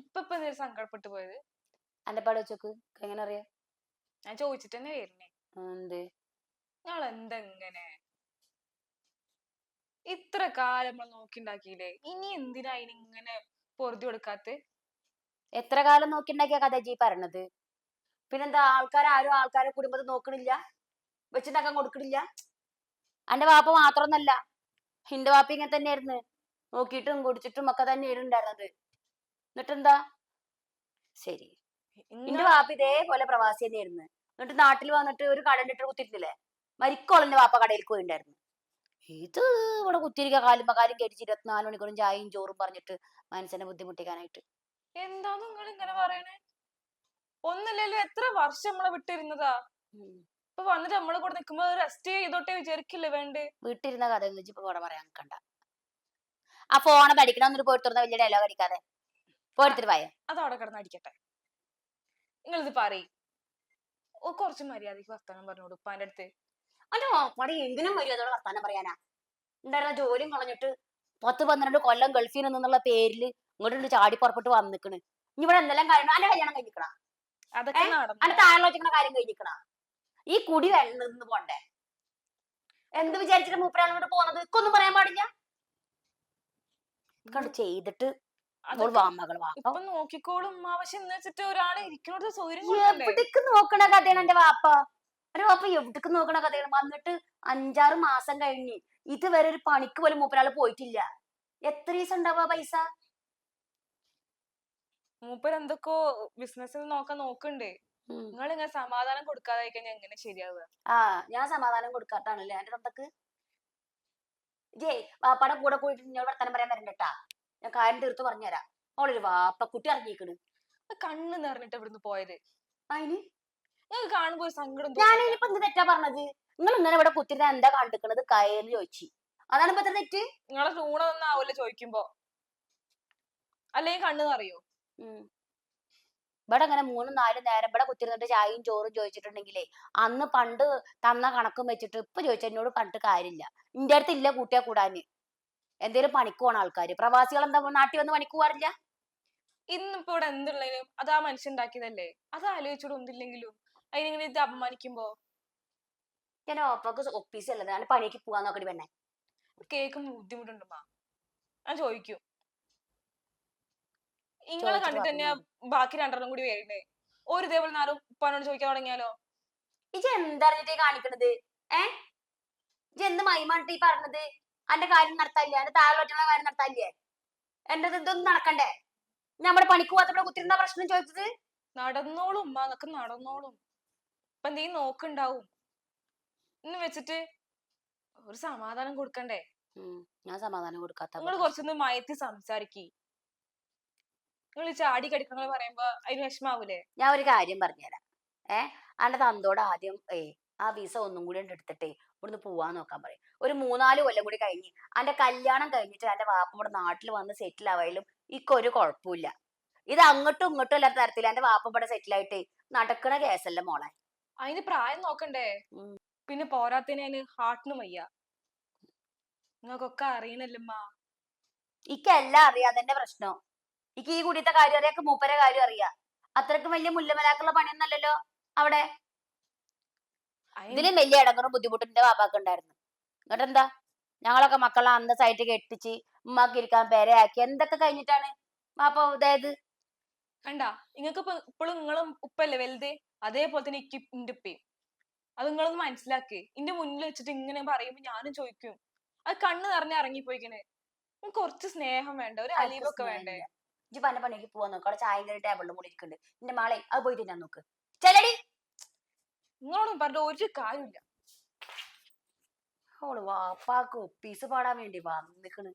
ഇപ്പൊ സങ്കടപ്പെട്ടു പോയത്? അന്റെ പാട് വെച്ചോക്ക്. എങ്ങനെ അറിയാ? ഞാൻ ചോദിച്ചിട്ട് തന്നെ വരുന്നേ എന്ത്? നിങ്ങൾ എന്തെങ്ങനെ ഇത്ര കാലം നമ്മൾ നോക്കിണ്ടാക്കിയില്ലേ? ഇനി എന്തിനാ ഇങ്ങനെ പൊറുതി കൊടുക്കാത്ത? എത്ര കാലം നോക്കിണ്ടാക്കിയ കഥ ജി പറഞ്ഞത് പിന്നെന്താ ആൾക്കാർ ആരും ആൾക്കാരെ കുടുംബത്തെ നോക്കണില്ല? വെച്ചിണ്ടാക്കാൻ കൊടുക്കണില്ല? അന്റെ വാപ്പ മാത്രമൊന്നല്ല ഹിന്റെ വാപ്പ ഇങ്ങനെ തന്നെയായിരുന്നു. നോക്കിയിട്ടും കുടിച്ചിട്ടും ഒക്കെ തന്നെയായിരുന്നു ഉണ്ടായിരുന്നത് എന്നിട്ടെന്താ? ശരി. എന്റെ വാപ്പ ഇതേപോലെ പ്രവാസി തന്നെയായിരുന്നു. എന്നിട്ട് നാട്ടിൽ വന്നിട്ട് ഒരു കട ഇട്ടിട്ട് കുത്തിരുന്നില്ലേ മരിക്കോളന്റെ വാപ്പ കടയിലേക്ക് പോയിണ്ടായിരുന്നു. ഇത് ഇവിടെ കുത്തിരിക്ക കാലും കാലും കേട്ടിച്ച് ഇരുപത്തിനാല് മണിക്കൂറും ചായയും ചോറും പറഞ്ഞിട്ട് മനസ്സിനെ ബുദ്ധിമുട്ടിക്കാനായിട്ട്. എന്താ നിങ്ങൾ ഇങ്ങനെ പറയണേ? ഒന്നില്ലല്ലോ എത്ര വർഷം നമ്മളെ വിട്ടിരുന്നതാ. ഇപ്പൊ വന്നിട്ട് നമ്മളെ കൂടെ നിക്കുമ്പോ റെസ്റ്റ് ചെയ്തോട്ടെ വിചാരിക്കില്ലേ വേണ്ടേ? വീട്ടിരുന്ന കഥ ഒന്നും ഇപ്പൊ ഇവിടെ പറയാൻ നിക്കണ്ട. ആ ഫോണ് പഠിക്കണം എന്നിട്ട് പോയിട്ട് തുറന്ന വലിയ ഡയലോഗ് അടിക്കാതെ. പോയിട്ട് പോയ. അത് അവിടെ കിടന്ന് അടിക്കട്ടെ. നിങ്ങൾ ഇത് പറയും. ഓ കുറച്ച് മര്യാദയ്ക്ക് വർത്താനം പറഞ്ഞോളൂ ഉപ്പാന്റെ അടുത്ത്. അല്ലോ പടി എന്തിനും മര്യാദയോടെ വർത്താനം പറയാനാ. ഉണ്ടായിരുന്ന ജോലിയും കളഞ്ഞിട്ട് പത്ത് പന്ത്രണ്ട് കൊല്ലം ഗൾഫിൽ നിന്നുള്ള പേരിൽ ഇങ്ങോട്ട് ചാടി പുറപ്പെട്ട് വന്നിക്കണ്. ഇനി ഇവിടെ എന്തെല്ലാം കാര്യം അന്റെ കല്യാണം കഴിഞ്ഞിക്കണ? അതൊക്കെ? താഴെ കാര്യം കഴിഞ്ഞിക്കണ? ഈ കുടി നിന്ന് പോണ്ടേ? എന്ത് വിചാരിച്ചിട്ട് മൂപ്പരാണ് കൂടെ പോണത് ഇക്കൊന്നും പറയാൻ പാടില്ല. കണ്ട് ചെയ്തിട്ട് ഇപ്പൊ നോക്കിക്കോളും ഉമ്മ പക്ഷെ എന്ന് വെച്ചിട്ട് ഒരാളെ ഇരിക്കുന്നോടത്ത് സൗകര്യം കൊടുക്കണ്ടേ? എവിടേക്ക് നോക്കണ കഥയാണ് എന്റെ വാപ്പ? എന്റെ വാപ്പ എവിടേക്ക് നോക്കണ കഥയാണ്? വന്നിട്ട് അഞ്ചാറ് മാസം കഴിഞ്ഞ് ഇതുവരെ ഒരു പണിക്ക് പോലും മൂപ്പരാൾ പോയിട്ടില്ല. എത്ര ദിവസം ഉണ്ടാവുക പൈസ? മൂപ്പർ എന്തൊക്കെയോ ബിസിനസ്സിൽ നോക്കാൻ നോക്കണ്ടേ. നിങ്ങൾ ഇങ്ങനെ സമാധാനം കൊടുക്കാതെ കഴിഞ്ഞാൽ എങ്ങനെ ശരിയാവുക? ആ ഞാൻ സമാധാനം കൊടുക്കാട്ടാണല്ലേ. എന്റെ തന്തക്ക് ജേ വാപ്പാടെ കൂടെ പോയിട്ട് ഞാൻ വർത്തമാനം പറയാൻ വരണ്ടട്ടാ. ഞാൻ കാര്യം തീർത്ത് പറഞ്ഞുതരാം. അവളൊരു വാപ്പ കുട്ടി ഇറങ്ങിക്കണ് കണ്ണ് നിറഞ്ഞിട്ട് ഇവിടുന്ന് പോയത്. അതിന് നിങ്ങൾക്ക് കാണുമ്പോ ഒരു സങ്കടം ഞാൻ? ഇനിയിപ്പോ എന്ത് തെറ്റാ പറഞ്ഞത്? നിങ്ങൾ ഇങ്ങനെ ഇവിടെ കുത്തിരുന്ന എന്താ കണ്ടിക്കണത് കയറി ചോദിച്ചു. അതാണ് ഇപ്പൊ തെറ്റ്? നിങ്ങളെ ലൂണ ഒന്നാവൂല ചോദിക്കുമ്പോ? അല്ലെങ്കിൽ കണ്ണ് നിറയോ. ഇവിടെ അങ്ങനെ മൂന്നും നാലും നേരം ഇവിടെ കുത്തിരുന്നിട്ട് ചായയും ചോറും ചോദിച്ചിട്ടുണ്ടെങ്കിലേ അന്ന് പണ്ട് തന്ന കണക്കും വെച്ചിട്ട് ഇപ്പൊ ചോദിച്ചതിനോട് പറഞ്ഞിട്ട് കാര്യമില്ല ഇന്റെ അടുത്ത് ഇല്ല കൂട്ടിയാ കൂടാന് എന്തേലും പണിക്ക് പോണ ആൾക്കാർ പ്രവാസികൾ എന്താ നാട്ടിൽ വന്ന് പണിക്ക് പോകാറില്ല ഇന്നിപ്പോ ഇവിടെ എന്തുള്ളതിനും അത് ആ മനുഷ്യൻ ഉണ്ടാക്കിയതല്ലേ അത് ആലോചിച്ചോട് ഒന്നില്ലെങ്കിലും അതിനിങ്ങനെ ഇത് അപമാനിക്കുമ്പോ ഞാൻ ഓപ്പക്ക് ഒപ്പീസ് അല്ലേ ഞാൻ പണിക്ക് പോവാൻ നോക്കടി പെണ്ണെ കേൾക്കുമ്പോ ബുദ്ധിമുട്ടുണ്ടോ ഞാൻ ചോദിക്കും ഇങ്ങളെ കണ്ടിട്ട് തന്നെയാ ബാക്കി രണ്ടെണ്ണം കൂടി വരുന്നേ ഒരു ഇതേപോലെ നാലും ഉപ്പാനോട് ചോദിക്കാൻ തുടങ്ങിയാലോ? ഇജ് എന്തറിഞ്ഞിട്ടേ കാണിക്കണത്? ഏ? ഇജ് എന്ത് മൈമാണിട്ട് ഈ പറഞ്ഞത്? അന്റെ കാര്യം നടത്താല്ലേ അന്റെ താഴെ കാര്യം നടത്താല്ലേ എന്റെ ഇതൊന്നും നടക്കണ്ടേ? നമ്മുടെ പണിക്ക് പോകാത്ത കുത്തിരുന്ന പ്രശ്നം ചോദിച്ചത്? നടന്നോളും ഉമ്മ. അതൊക്കെ നടന്നോളും. ഇപ്പൊ എന്തെങ്കിലും നോക്കുണ്ടാവും. എന്ന് വെച്ചിട്ട് ഒരു സമാധാനം കൊടുക്കണ്ടേ? ഞാൻ സമാധാനം കൊടുക്കാത്ത നിങ്ങൾ കുറച്ചൊന്ന് മയത്തി സംസാരിക്കി. നിങ്ങൾ ചാടി കടിക്കണ പറയുമ്പോ അതിന് വിഷമാവൂലേ? ഞാൻ ഒരു കാര്യം പറഞ്ഞുതരാം ഏ അന്റെ തന്തോട് ആദ്യം ഏ ആ വിസ ഒന്നും കൂടി എടുത്തിട്ടേ ഇവിടുന്ന് പോവാൻ നോക്കാൻ പറയും. ഒരു മൂന്നാൽ കൊല്ലം കൂടി കഴിഞ്ഞ് അന്റെ കല്യാണം കഴിഞ്ഞിട്ട് അന്റെ വാപ്പ ഇവിടെ നാട്ടിൽ വന്ന് സെറ്റിൽ ആവായാലും ഇക്കൊരു കുഴപ്പമില്ല ഇത് അങ്ങോട്ടും ഇങ്ങോട്ടും അല്ലാത്ത തരത്തിൽ എന്റെ വാപ്പ ഇവിടെ സെറ്റിൽ ആയിട്ട് നടക്കണ കേസല്ല മോളെ? അതിന് പ്രായം നോക്കണ്ടേ. പിന്നെ പോരാത്തതിന് അതിന് ഹാർട്ടിന് വയ്യ. നിങ്ങൾക്കൊക്കെ അറിയണല്ലമ്മ ഇക്കെല്ലാം അറിയാതെ പ്രശ്നം. ഇക്ക് ഈ കൂടിയത്തെ കാര്യം അറിയാം മൂപ്പരെ കാര്യം അറിയാം. അത്രക്കും വലിയ മുല്ലമലാക്കുള്ള പണിയൊന്നല്ലല്ലോ അവിടെ. ഇതിലും വലിയ ഇടങ്ങറും ബുദ്ധിമുട്ടിന്റെ വാപ്പാക്ക് ഉണ്ടായിരുന്നു. എന്നിട്ട് എന്താ ഞങ്ങളൊക്കെ മക്കളെ അന്തസ്സായിട്ട് സൈറ്റ് കെട്ടിച്ച് ഉമ്മാക്ക് ഇരിക്കാൻ പേരയാക്കി. എന്തൊക്കെ കഴിഞ്ഞിട്ടാണ് വാപ്പ അതായത് കണ്ട നിങ്ങൾക്ക് ഇപ്പൊ ഇപ്പോഴും നിങ്ങളും ഉപ്പല്ലേ വലുത്? അതേപോലെ തന്നെ എനിക്ക് എന്റെ ഉപ്പയും. അത് നിങ്ങളൊന്ന് മനസ്സിലാക്കി. എന്റെ മുന്നിൽ വെച്ചിട്ട് ഇങ്ങനെ പറയുമ്പോ ഞാനും ചോദിക്കും. അത് കണ്ണ് നിറഞ്ഞ ഇറങ്ങിപ്പോയിക്കണേ. കുറച്ച് സ്നേഹം വേണ്ട ഒരു അലീവൊക്കെ വേണ്ടേ? ഇജ്ജ് പന്ന പണിക്ക് പോവാൻ നോക്ക്. അവിടെ ചായ ടേബിളിലും കൂടി ഇരിക്കുന്നുണ്ട്. എന്റെ മാളെ അത് പോയിട്ട് ഞാൻ നോക്ക്. ചെലടി നിങ്ങളോടും പറഞ്ഞ ഒരു കാര്യമില്ല അവൾ വാപ്പാക്ക് ഒപ്പീസ് പാടാൻ വേണ്ടി വന്നിക്കണ്.